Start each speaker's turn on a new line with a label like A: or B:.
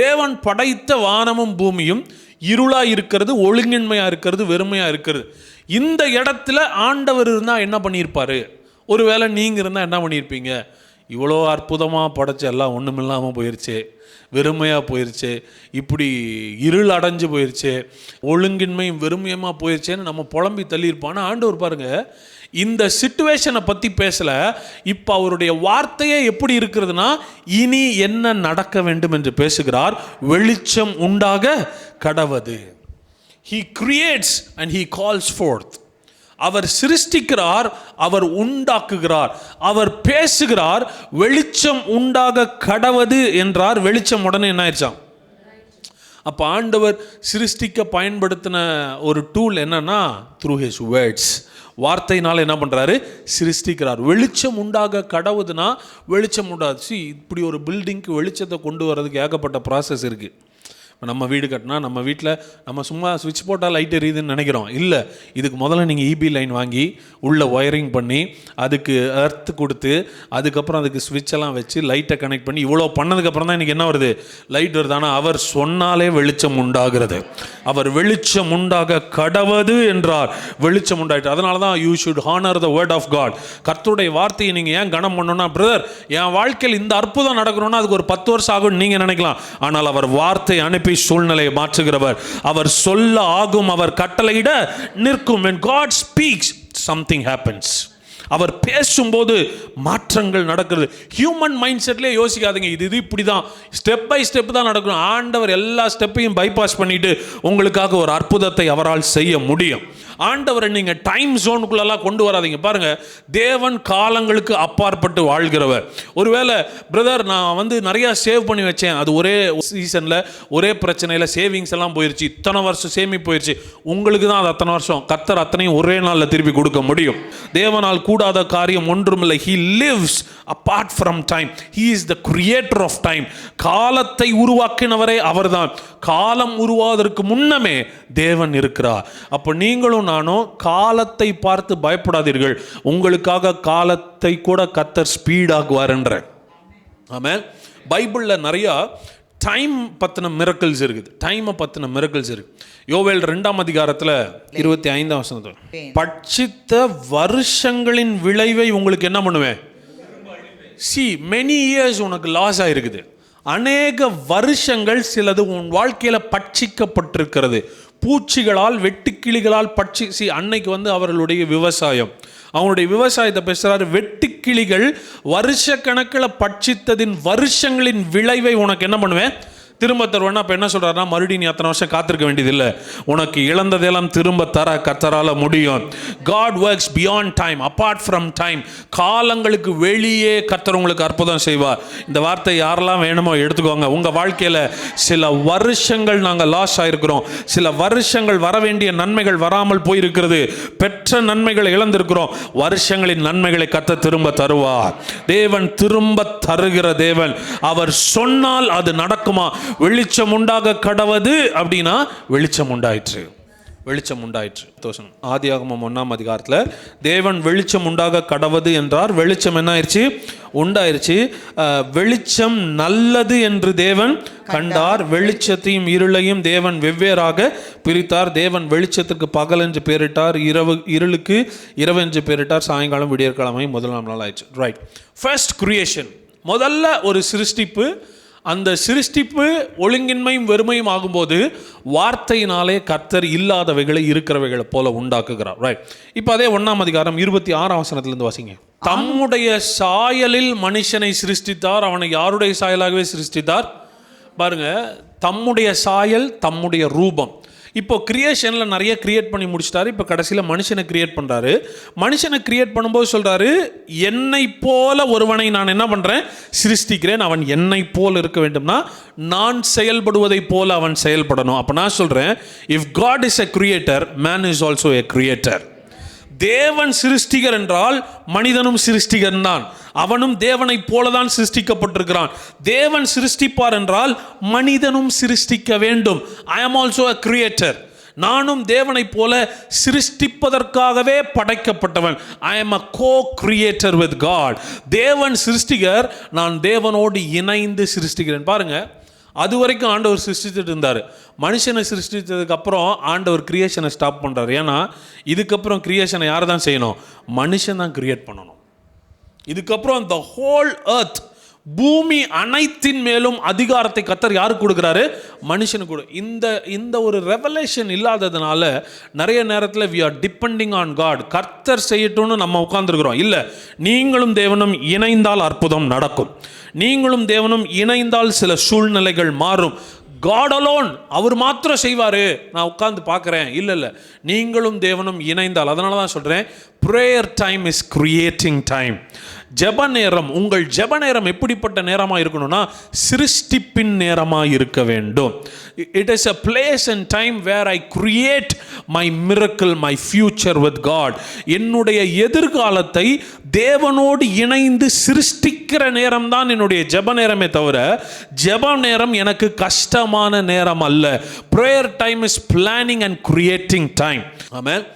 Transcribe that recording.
A: தேவன் படைத்த வானமும் பூமியும் இருளாக இருக்கிறது ஒழுங்கின்மையாக இருக்கிறது வெறுமையாக இருக்கிறது. இந்த இடத்துல ஆண்டவர் இருந்தால் என்ன பண்ணியிருப்பாரு? ஒருவேளை நீங்கள் இருந்தால் என்ன பண்ணியிருப்பீங்க? இவ்வளோ அற்புதமாக படைச்ச எல்லாம் ஒன்றுமில்லாமல் போயிருச்சு. வெறுமையாக போயிருச்சு. இப்படி இருள் அடைஞ்சு போயிடுச்சு ஒழுங்கின்மையும் வெறுமையமாக போயிடுச்சேன்னு நம்ம புலம்பி தள்ளியிருப்போம். ஆனால் ஆண்டவர் பாருங்கள் இந்த சுச்சுவேஷனை பற்றி பேசல. இப்போ அவருடைய வார்த்தையே எப்படி இருக்கிறதுனா இனி என்ன நடக்க வேண்டும் என்று பேசுகிறார். வெளிச்சம் உண்டாக கடவது. He creates and he calls forth அவர் சிருஷ்டிக்கிறார் அவர் உண்டாக்குகிறார். அவர் பேசுகிறார் வெளிச்சம் உண்டாக கடவது என்றார். வெளிச்சம் உடனே என்ன ஆயிடுச்சான் அப்போ ஆண்டவர் சிருஷ்டிக்க பயன்படுத்தின ஒரு டூல் என்னன்னா த்ரூ ஹிஸ் வேர்ட்ஸ் வார்த்தையினால் என்ன பண்ணுறாரு சிருஷ்டிக்கிறார். வெளிச்சம் உண்டாக கடவுதுன்னா வெளிச்சம் உண்டாது இப்படி ஒரு பில்டிங்க்கு வெளிச்சத்தை கொண்டு வர்றதுக்கு ஏகப்பட்ட ப்ராசஸ் இருக்குது இப்போ நம்ம வீடு கட்டினா நம்ம வீட்டில் நம்ம சும்மா சுவிட்ச் போட்டால் லைட் எரியுதுன்னு நினைக்கிறோம். இல்லை இதுக்கு முதல்ல நீங்கள் இபி லைன் வாங்கி உள்ளே ஒயரிங் பண்ணி அதுக்கு அர்த்து கொடுத்து அதுக்கப்புறம் அதுக்கு switch எல்லாம் வச்சு லைட்டை கனெக்ட் பண்ணி இவ்வளோ பண்ணதுக்கப்புறம் தான் இன்றைக்கி என்ன வருது? லைட் வருது. ஆனால் அவர் சொன்னாலே வெளிச்சம் உண்டாகிறது. அவர் வெளிச்சம் உண்டாக கடவது என்றார். வெளிச்சம் உண்டாயிட்டு அதனால தான் you should honour the word of God கர்த்தருடைய வார்த்தையை நீங்கள் ஏன் கனம் பண்ணணும்னா பிரதர் என் வாழ்க்கையில் இந்த அற்புதம் நடக்கணும்னா அதுக்கு ஒரு பத்து வருஷம் ஆகும்னு நீங்கள் நினைக்கலாம். ஆனால் அவர் வார்த்தை அனுப்பி சூழ்நிலையை மாற்றுகிறவர். அவர் சொல்ல ஆகும் அவர் கட்டளையிட நிற்கும். When God speaks something happens. அவர் பேசும்போது மாற்றங்கள் நடக்கிறது. ஹியூமன் மைண்ட் செட்லேயே யோசிக்காதீங்க. இது இது இப்படி தான் ஸ்டெப் பை ஸ்டெப் தான் நடக்கணும். ஆண்டவர் எல்லா ஸ்டெப்பையும் பைபாஸ் பண்ணிட்டு உங்களுக்காக ஒரு அற்புதத்தை அவரால் செய்ய முடியும். ஆண்டவரை நீங்கள் டைம் ஜோனுக்குள்ளெல்லாம் கொண்டு வராதீங்க. பாருங்கள் தேவன் காலங்களுக்கு அப்பாற்பட்டு வாழ்கிறவர். ஒருவேளை பிரதர் நான் வந்து நிறையா சேவ் பண்ணி வச்சேன். அது ஒரே சீசனில் ஒரே பிரச்சனையில் சேவிங்ஸ் எல்லாம் போயிடுச்சு இத்தனை வருஷம் சேமி போயிடுச்சு உங்களுக்கு தான் அது அத்தனை வருஷம். கத்தர் அத்தனையும் ஒரே நாளில் திருப்பி கொடுக்க முடியும். தேவனால் கூடாத காரியம் ஒன்றுமில்லை. He lives apart from time he is the creator of time காலத்தை உருவாக்கினவரே அவர்தான். காலம் உருவாவதற்கு முன்னமே தேவன் இருக்கிறார். அப்போ நீங்களும் நானும் காலத்தை பார்த்து பயப்படாதீர்கள். உங்களுக்காக காலத்தை கூட கத்தர் ஸ்பீடாகுவார் என்ற ஆமாம் பைபிளில் நிறையா டைம் பற்றின மிரக்கல்ஸ் இருக்குது. டைமை பற்றின மிரக்கல்ஸ் இருக்கு யோவேல் ரெண்டாம் அதிகாரத்தில் இருபத்தி ஐந்தாம் வசனத்தில் பட்சித்த வருஷங்களின் விளைவை உங்களுக்கு என்ன பண்ணுவேன்? சி மெனி இயர்ஸ் உனக்கு லாஸ் ஆயிருக்குது. அநேக வருஷங்கள் சிலது உன் வாழ்க்கையில் பட்சிக்கப்பட்டிருக்கிறது. பூச்சிகளால் வெட்டுக்கிளிகளால் பட்சி சி அன்னைக்கு வந்து அவர்களுடைய விவசாயம். அவங்களுடைய விவசாயத்தை பேசுகிறாரு வெட்டுக்கிளிகள் வருஷ கணக்கில் பட்சித்ததின் வருஷங்களின் விளைவை உனக்கு என்ன பண்ணுவேன்? திரும்ப தருவேன்னா அப்போ என்ன சொல்கிறாருன்னா மறுபடியும் நீ அத்தனை வருஷம் காத்திருக்க வேண்டியதில்லை. உனக்கு இழந்ததெல்லாம் திரும்ப தர கத்தரால் முடியும். God works beyond time apart from time காலங்களுக்கு வெளியே கத்தர் உங்களுக்கு அற்புதம் செய்வார். இந்த வார்த்தை யாரெல்லாம் வேணுமோ எடுத்துக்கோங்க. உங்கள் வாழ்க்கையில் சில வருஷங்கள் நாங்கள் லாஸ் ஆகிருக்கிறோம் சில வருஷங்கள் வர வேண்டிய நன்மைகள் வராமல் போயிருக்கிறது. பெற்ற நன்மைகளை இழந்திருக்கிறோம். வருஷங்களின் நன்மைகளை கத்த திரும்ப தருவார். தேவன் திரும்ப தருகிற தேவன். அவர் சொன்னால் அது நடக்குமா? வெளிச்சம் உண்டாக கடவது அப்படின்னா வெளிச்சம் உண்டாயிற்று. வெளிச்சம் உண்டாயிற்று. தோஷம் ஆதியாகமம் ஒன்றாம் அதிகாரத்தில் தேவன் வெளிச்சம் உண்டாக கடவது என்றார். வெளிச்சம் என்ன ஆயிடுச்சு உண்டாயிருச்சு வெளிச்சம் நல்லது என்று தேவன் கண்டார். வெளிச்சத்தையும் இருளையும் தேவன் வெவ்வேறாக பிரித்தார். தேவன் வெளிச்சத்திற்கு பகல் என்று பேரிட்டார். இரவு இருளுக்கு இரவு என்று பேரிட்டார். சாயங்காலம் விடியற்கிழமை முதலாம் நாள் ஆயிடுச்சு ரைட் ஃபர்ஸ்ட் கிரியேஷன் முதல்ல ஒரு சிருஷ்டிப்பு அந்த சிருஷ்டிப்பு ஒழுங்கின்மையும் வெறுமையும் ஆகும்போது வார்த்தையினாலே கர்த்தர் இல்லாதவைகளை இருக்கிறவைகளை போல உண்டாக்குகிறார். ரைட் இப்போ அதே ஒன்றாம் அதிகாரம் இருபத்தி ஆறாம் வசனத்துலேருந்து வாசிங்க. தம்முடைய சாயலில் மனுஷனை சிருஷ்டித்தார் அவனை யாருடைய சாயலாகவே சிருஷ்டித்தார்? பாருங்க தம்முடைய சாயல் தம்முடைய ரூபம். இப்போ கிரியேஷனில் நிறைய கிரியேட் பண்ணி முடிச்சிட்டாரு. இப்போ கடைசியில் மனுஷனை கிரியேட் பண்ணுறாரு மனுஷனை கிரியேட் பண்ணும்போது சொல்கிறாரு என்னை போல ஒருவனை நான் என்ன பண்ணுறேன் சிருஷ்டிக்கிறேன். அவன் என்னை போல் இருக்க வேண்டும்னா நான் செயல்படுவதை போல அவன் செயல்படணும். அப்போ நான் சொல்கிறேன் if God is a creator man is also a creator தேவன் சிருஷ்டிகர் என்றால் மனிதனும் சிருஷ்டிகன் தான். அவனும் தேவனைப் போலதான் சிருஷ்டிக்கப்பட்டிருக்கிறான். தேவன் சிருஷ்டிப்பார் என்றால் மனிதனும் சிருஷ்டிக்க வேண்டும். ஐ அம் ஆல்சோ அ கிரியேட்டர் நானும் தேவனைப் போல சிருஷ்டிப்பதற்காகவே படைக்கப்பட்டவன். I am a co creator with God தேவன் சிருஷ்டிகர் நான் தேவனோடு இணைந்து சிருஷ்டிக்கிறேன். பாருங்கள் அது வரைக்கும் ஆண்டவர் சிருஷ்டிச்சுட்டு இருந்தார். மனுஷனை சிருஷ்டித்ததுக்கப்புறம் ஆண்டவர் கிரியேஷனை ஸ்டாப் பண்ணுறாரு ஏன்னா இதுக்கப்புறம் கிரியேஷனை யார் தான் செய்யணும்? மனுஷன் தான் கிரியேட் பண்ணணும். இதுக்கப்புறம் த ஹோல் அர்த் பூமி அனைத்தின் மேலும் அதிகாரத்தை கத்தர் யாருக்கு கொடுக்குறாரு? மனுஷனுக்கு கொடு இந்த இந்த ஒரு ரெவலேஷன் இல்லாததுனால நிறைய நேரத்தில் we are depending on God கர்த்தர் செய்யட்டும்னு நம்ம உட்காந்துருக்குறோம் இல்லை நீங்களும் தேவனும் இணைந்தால் அற்புதம் நடக்கும். நீங்களும் தேவனும் இணைந்தால் சில சூழ்நிலைகள் மாறும். காட் அலோன் அவர் மாத்திரம் செய்வார். நான் உட்காந்து பார்க்குறேன். இல்லை இல்லை நீங்களும் தேவனும் இணைந்தால். அதனால தான் சொல்கிறேன் prayer time is creating time ஜெப நேரம் உங்கள் ஜெப நேரம் எப்படிப்பட்ட நேரமாக இருக்கணும்னா சிருஷ்டிப்பின் நேரமாக இருக்க வேண்டும். It is a place and time where I create my miracle my future with God என்னுடைய எதிர்காலத்தை தேவனோடு இணைந்து சிருஷ்டிக்கிற நேரம் தான் என்னுடைய ஜெப நேரமே தவிர ஜெப நேரம் எனக்கு கஷ்டமான நேரம் அல்ல. Prayer time is planning and creating time ஆமாம்